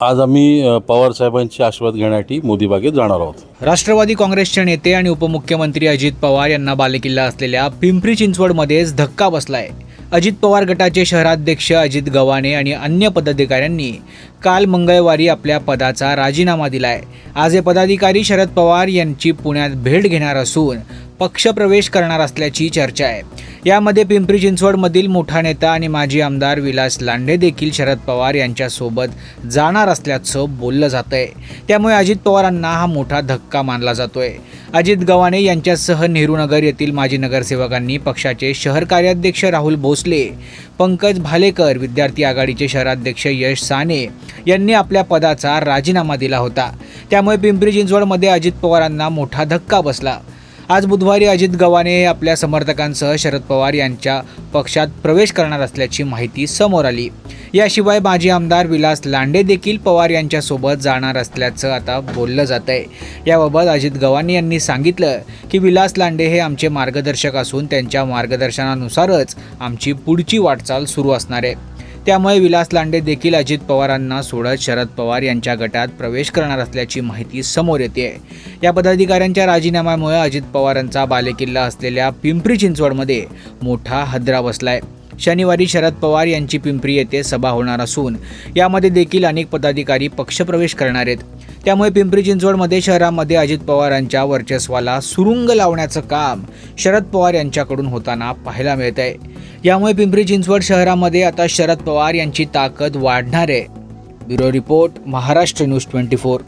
आज आम्ही पवार साहेबांची आशीर्वाद घेण्यासाठी मोदी बागेत जाणार आहोत. राष्ट्रवादी काँग्रेसचे नेते आणि उपमुख्यमंत्री अजित पवार यांना बालेकिल्ला असलेल्या पिंपरी चिंचवडमध्येच धक्का बसलाय. अजित पवार गटाचे शहराध्यक्ष अजित गव्हाणे आणि अन्य पदाधिकाऱ्यांनी काल मंगळवारी आपल्या पदाचा राजीनामा दिलाय. आज हे पदाधिकारी शरद पवार यांची पुण्यात भेट घेणार असून पक्षप्रवेश करणार असल्याची चर्चा आहे. यामध्ये पिंपरी चिंचवडमधील मोठा नेता आणि माजी आमदार विलास लांडे देखील शरद पवार यांच्यासोबत जाणार असल्याचं बोललं जात आहे त्यामुळे अजित पवारांना हा मोठा धक्का मानला जातोय. अजित गव्हाणे यांच्यासह नेहरूनगर येथील माजी नगरसेवकांनी पक्षाचे शहर कार्याध्यक्ष राहुल भोसले पंकज भालेकर विद्यार्थी आघाडीचे शहराध्यक्ष यश साने यांनी आपल्या पदाचा राजीनामा दिला होता. त्यामुळे पिंपरी चिंचवडमध्ये अजित पवारांना मोठा धक्का बसला. आज बुधवारी अजित गव्हाणे आपल्या समर्थकांसह शरद पवार यांच्या पक्षात प्रवेश करणार असल्याची माहिती समोर आली. याशिवाय माजी आमदार विलास लांडे देखील पवार यांच्यासोबत जाणार असल्याचं आता बोललं जात आहे याबाबत अजित गव्हाणे यांनी सांगितलं की विलास लांडे हे आमचे मार्गदर्शक असून त्यांच्या मार्गदर्शनानुसारच आमची पुढची वाटचाल सुरू असणार आहे. त्यामुळे विलास लांडे देखील अजित पवारांना सोडत शरद पवार यांच्या गटात प्रवेश करणार असल्याची माहिती समोर येते. या पदाधिकाऱ्यांच्या राजीनाम्यामुळे अजित पवारांचा बालेकिल्ला असलेल्या पिंपरी चिंचवडमध्ये मोठा हदरा बसलाय. शनिवारी शरद पवार यांची पिंपरी येथे सभा होणार असून यामध्ये देखील अनेक पदाधिकारी पक्षप्रवेश करणार आहेत. त्यामुळे पिंपरी चिंचवडमध्ये शहरामध्ये अजित पवारांच्या वर्चस्वाला सुरुंग लावण्याचं काम शरद पवार यांच्याकडून होताना पाहायला मिळत आहे यामुळे पिंपरी चिंचवड शहरामध्ये आता शरद पवार यांची ताकद वाढणार आहे. Bureau report Maharashtra news twenty four.